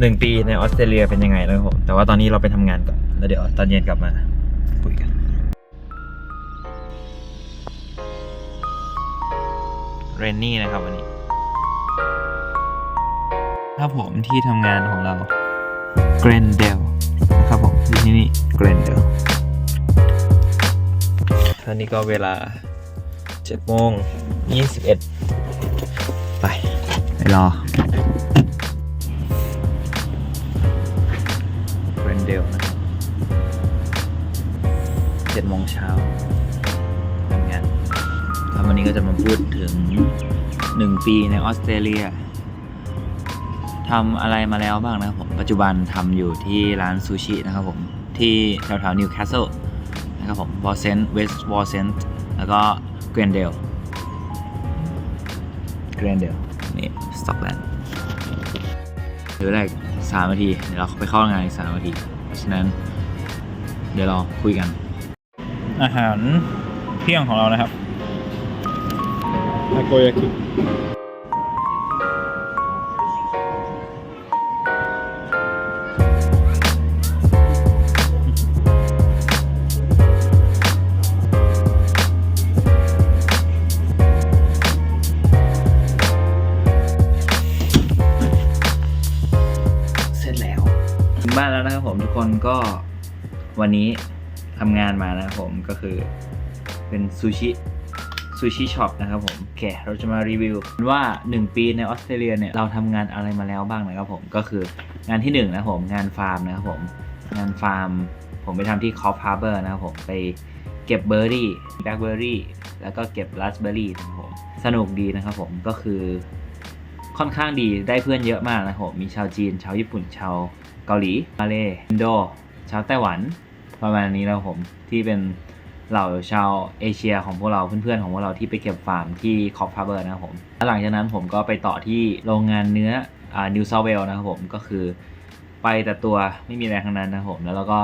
หนึ่งปีในออสเตรเลียเป็นยังไงนะครับผม แต่ว่าตอนนี้เราไปทำงานก่อน แล้วเดี๋ยวตอนเย็นกลับมาคุยกัน เรนนี่นะครับวันนี้ครับผมที่ทำงานของเราเกรนเดลครับผมที่ที่นี่เกรนเดลตอนนี้ก็เวลา7โมง21 ไป ไปรอ 7โมงเช้าทำงานครับวันนี้ก็จะมาพูดถึง 1 ปีในออสเตรเลียทำอะไรมาแล้วบ้างนะครับผมปัจจุบันทำอยู่ที่ร้านซูชินะครับผม ที่แถวๆนิวคาสเซิลนะครับผมวอลเซนต์เวสต์วอลเซนต์แล้วก็เกรนเดลเกรนเดลนี่สต็อกแลนด์เหลือได้สามนาที เดี๋ยวเราไปเข้างานอีกสามนาที เพราะฉะนั้น เดี๋ยวเราคุยกัน อาหารเที่ยงของเรานะครับทาโกยากิเสร็จแล้วถึงบ้านแล้วนะครับผมทุกคนก็วันนี้ ทำงานมานะครับผมก็คือเป็นซูชิซูชิช็อปนะครับผมโอเคเราจะมารีวิวว่า 1 ปีในออสเตรเลียเนี่ยเราทำงานอะไรมาแล้วบ้างนะครับผมก็คืองานที่1นะครับผมงานฟาร์มนะครับผมงานฟาร์ม ผมไปทำที่คอฟฮาร์เบอร์นะครับผมไปเก็บเบอร์รี่แบล็คเบอร์รี่แล้วก็เก็บราสเบอร์รี่นะครับผมสนุกดีนะครับผมก็คือค่อนข้างดีได้เพื่อนเยอะมากนะครับผมมีชาวจีน ชาวญี่ปุ่นชาวเกาหลีมาเลอินโด ชาวไต้หวัน ประมาณนี้นะครับผมที่เป็นเหล่าชาวเอเชียของพวกเราเพื่อนๆของพวกเราที่ไปเก็บฟาร์มที่คอฟฟาเบอร์นะครับผมแล้วหลังจากนั้นผมก็ไปต่อที่โรงงานเนื้ออ่านิวเซาเวลนะครับผมก็คือไปแต่ตัวไม่มีอะไรทั้งนั้นนะครับผมแล้วเราก็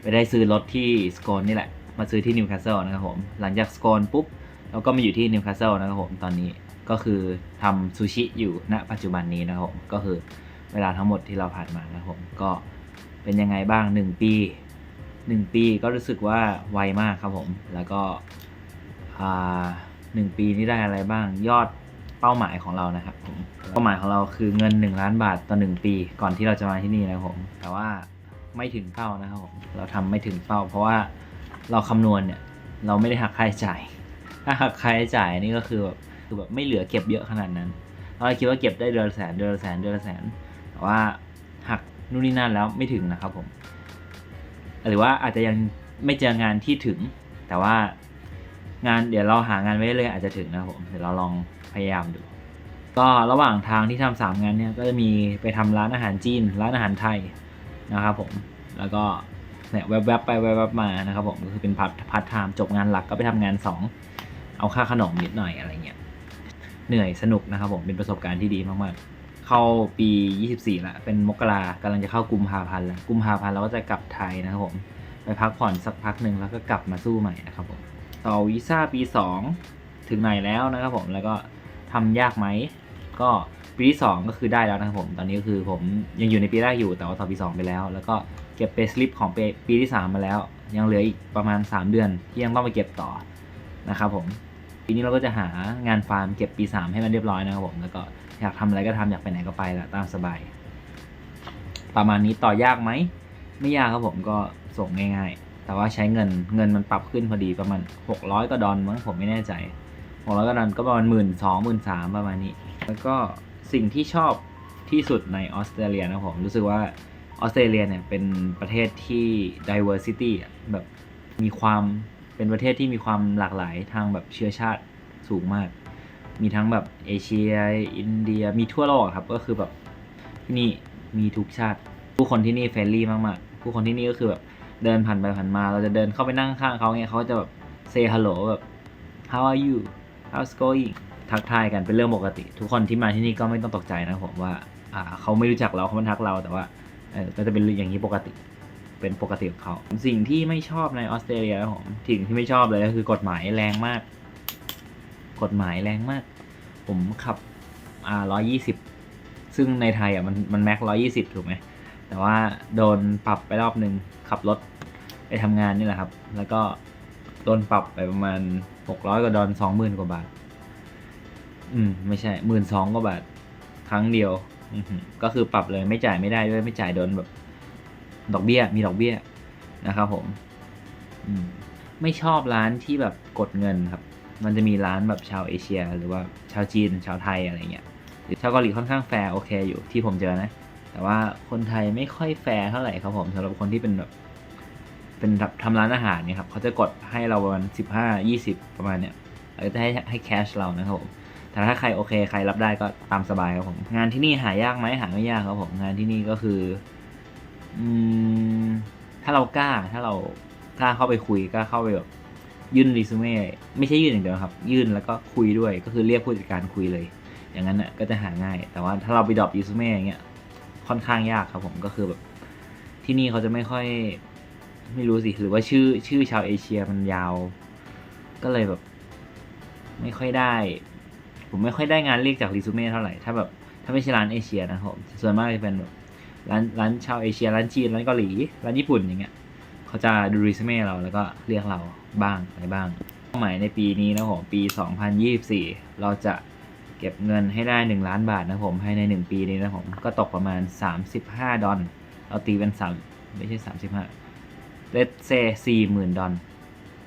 ไปได้ซื้อรถที่สโกนนี่แหละ มาซื้อที่นิวคาสเซิลนะครับผมหลังจากสโกนปุ๊บเราก็มาอยู่ที่นิวคาสเซิลนะครับผมตอนนี้ก็คือทำซูชิอยู่ณปัจจุบันนี้นะครับผมก็คือเวลาทั้งหมดที่เราผ่านมานะครับผมก็เป็นยังไงบ้าง 1 ปี 1ปีก็รู้สึกว่าไวมากครับผม แล้วก็อ่าหนึ่งปีนี้ได้อะไรบ้างยอดเป้าหมายของเรานะครับผมเป้าหมายของเราคือเงิน 1 ล้านบาทต่อ 1 ปี ก่อนที่เราจะมาที่นี่นะครับผมแต่ว่าไม่ถึงเป้านะครับผมเราทำไม่ถึงเป้า เพราะว่าเราคำนวณเนี่ยเราไม่ได้หักค่าใช้จ่าย ถ้าหักค่าใช้จ่ายนี่ก็คือแบบคือแบบไม่เหลือเก็บเยอะขนาดนั้น เราคิดว่าเก็บได้เดือนละแสนเดือนละแสนเดือนละแสนแต่ว่าหักนู่นนี่นั่นแล้วไม่ถึงนะครับผม หรือว่าอาจจะยังไม่เจองานที่ถึง แต่ว่างานเดี๋ยวเราหางานไว้เลยอาจจะถึงนะผมเดี๋ยวเราลองพยายามดู ก็ระหว่างทางที่ทำสามงานเนี่ยก็จะมีไปทำร้านอาหารจีน ร้านอาหารไทยนะครับผมแล้วก็เนี่ยแวบๆไปแวบๆมานะครับผมก็คือเป็นพาร์ทพาร์ทไทม์จบงานหลักก็ไปทำงานสองเอาค่าขนมนิดหน่อยอะไรเงี้ยเหนื่อยสนุกนะครับผมเป็นประสบการณ์ที่ดีมากๆ เข้าปี 24ละเป็นมกรากำลังจะเข้ากุมภาพันธ์แล้วกุมภาพันธ์เราก็จะกลับไทยนะครับผมไปพักผ่อนสักพักหนึ่งแล้วก็กลับมาสู้ใหม่นะครับผมต่อวีซ่าปี 2 ถึงไหนแล้วนะครับผมแล้วก็ทำยากไหมก็ปีที่ 2 ก็คือได้แล้วนะครับผม ตอนนี้ก็คือผมยังอยู่ในปีแรกอยู่แต่ว่าต่อปี 2 ไปแล้ว แล้วก็เก็บเปสลิปของปีปีที่ 3 มาแล้ว ยังเหลืออีกประมาณ 3 เดือนที่ยังต้องไปเก็บต่อนะครับผม ปีนี้เราก็จะหางานฟาร์มเก็บปี 3 ให้มันเรียบร้อยนะครับผมแล้วก็อยากทำอะไรก็ทำอยากไปไหนก็ไปแหละตามสบาย ประมาณนี้ต่อยากไหม ไม่ยากครับผมก็ส่งง่ายๆ แต่ว่าใช้เงินเงินมันปรับขึ้นพอดีประมาณ 600ก็ดอลมั้งผมไม่แน่ใจ600ก็ดอลก็ประมาณหมื่นสองหมื่นสามประมาณนี้ แล้วก็สิ่งที่ชอบที่สุดในออสเตรเลียนะผมรู้สึกว่าออสเตรเลียเนี่ยเป็นประเทศที่ diversity แบบมีความ เป็นประเทศที่มีความหลากหลายทางแบบเชื้อชาติสูงมาก มีทั้งแบบเอเชีย อินเดีย มีทั่วโลกครับ ก็คือแบบที่นี่มีทุกชาติ ผู้คนที่นี่เฟรนลี่มากๆ ผู้คนที่นี่ก็คือแบบเดินผ่านไปผ่านมา เราจะเดินเข้าไปนั่งข้างเขาเนี่ยเขาจะแบบ say hello แบบ how are you how's going ทักทายกันเป็นเรื่องปกติ ทุกคนที่มาที่นี่ก็ไม่ต้องตกใจนะผมว่าเขาไม่รู้จักเราเขาไมาทักเราแต่ว่าเออก็จะเป็นอย่างนี้ปกติ เป็นปกติของเขา สิ่งที่ไม่ชอบในออสเตรเลียผมสิ่งที่ไม่ชอบเลยก็คือกฎหมายแรงมาก กฎหมายแรงมาก ผมขับอ่าร้อยี่สิบซึ่งในไทยอะมันมันแม็กร้อยี่สิบถูกไหมแต่ว่าโดนปรับไปรอบหนึ่งขับรถไปทำงานนี่แหละครับ แล้วก็โดนปรับไปประมาณหกร้อยกว่าดอลสองหมื่นกว่าบาท อืม ไม่ใช่หมื่นสองกว่าบาท ครั้งเดียวก็คือปรับเลยไม่จ่ายไม่ได้ด้วยไม่จ่ายโดนแบบ ดอกเบี้ย มีดอกเบี้ยนะครับผมอืมไม่ชอบร้านที่แบบกดเงินครับ มันจะมีร้านแบบชาวเอเชีย หรือว่าชาวจีน ชาวไทยอะไรเงี้ยชาวเกาหลีค่อนข้างแฟร์โอเคอยู่ที่ผมเจอนะ แต่ว่าคนไทยไม่ค่อยแฟร์เท่าไหร่ครับผมสำหรับคนที่เป็นแบบเป็นแบบทำร้านอาหารเนี่ยครับเขาจะกดให้เราประมาณสิบห้ายี่สิบประมาณเนี้ยแล้วจะให้ให้แคชเรานะครับผมแต่ถ้าใครโอเคใครรับได้ก็ตามสบายครับผม งานที่นี่หายากไหมหาไม่ยากครับผม งานที่นี่ก็คือ อืมถ้าเรากล้าถ้าเรากล้าเข้าไปคุยกล้าเข้าไปแบบยื่นรีซูเม่ไม่ใช่ยื่นอย่างเดียวครับ ยื่นแล้วก็คุยด้วยก็คือเรียกผู้จัดการคุยเลย อย่างนั้นน่ะก็จะหาง่าย แต่ว่าถ้าเราไปดรอปรีซูเม่อย่างเงี้ยค่อนข้างยากครับผมก็คือแบบที่นี่เขาจะไม่ค่อยไม่รู้สิหรือว่าชื่อชื่อชาวเอเชียมันยาว ก็เลยแบบ ไม่ค่อยได้ ผมไม่ค่อยได้งานเรียกจากรีซูเม่เท่าไหร่ถ้าแบบถ้าไม่ใช่ร้านเอเชียนะครับส่วนมากจะเป็นแบบ ร้านร้านชาวเอเชียร้านจีนร้านเกาหลีร้านญี่ปุ่นอย่างเงี้ยเขาจะดูรีซูเม่เราแล้วก็เรียกเราบ้างอะไรบ้างเป้าหมายในปีนี้นะผมปี 2024 เราจะเก็บเงินให้ได้ 1 ล้านบาทนะผมภายใน 1 ปีนี้นะผมก็ตกประมาณ 35 ดอลเราตีเป็น3ไม่ใช่ 35เลตเซ่40,000 ดอล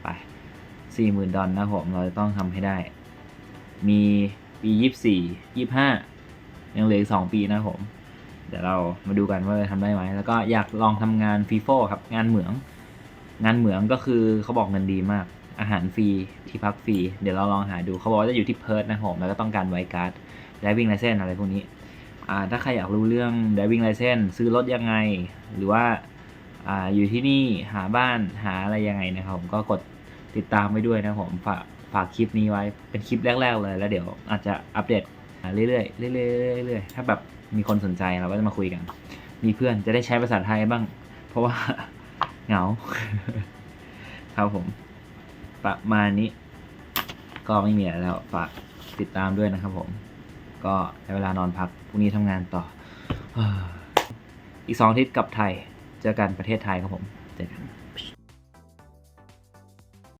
ไป 40,000 ดอลนะผมเราจะต้องทำให้ได้ มีปี 24 25 ยังเหลืออีก 2 ปีนะผม เดี๋ยวเรามาดูกันว่าจะทำได้ไหม แล้วก็อยากลองทำงานฟีโฟครับ งานเหมือง งานเหมืองก็คือเขาบอกเงินดีมาก อาหารฟรี ที่พักฟรี เดี๋ยวเราลองหาดู เขาบอกว่าจะอยู่ที่เพิร์ทนะผม แล้วก็ต้องการไวการ์ด driving license อะไรพวกนี้ถ้าใครอยากรู้เรื่อง driving license ซื้อรถยังไง หรือว่าออยู่ที่นี่หาบ้านหาอะไรยังไงนะครับผมก็กดติดตามไว้ด้วยนะผมฝากฝากคลิปนี้ไว้เป็นคลิปแรก ๆ เลย แล้วเดี๋ยวอาจจะอัปเดตเรื่อยๆเรื่อยๆเรื่อยๆถ้าแบบ มีคนสนใจเราก็จะมาคุยกัน มีเพื่อนจะได้ใช้ภาษาไทยบ้าง เพราะว่าเหงา ครับผม ประมาณนี้ ก็ไม่มีอะไรแล้วฝากติดตามด้วยนะครับผม ก็ได้เวลานอนพักพรุ่งนี้ทำงานต่อ อีกสองอาทิตย์กลับไทย เจอกันประเทศไทยครับผม เจอกัน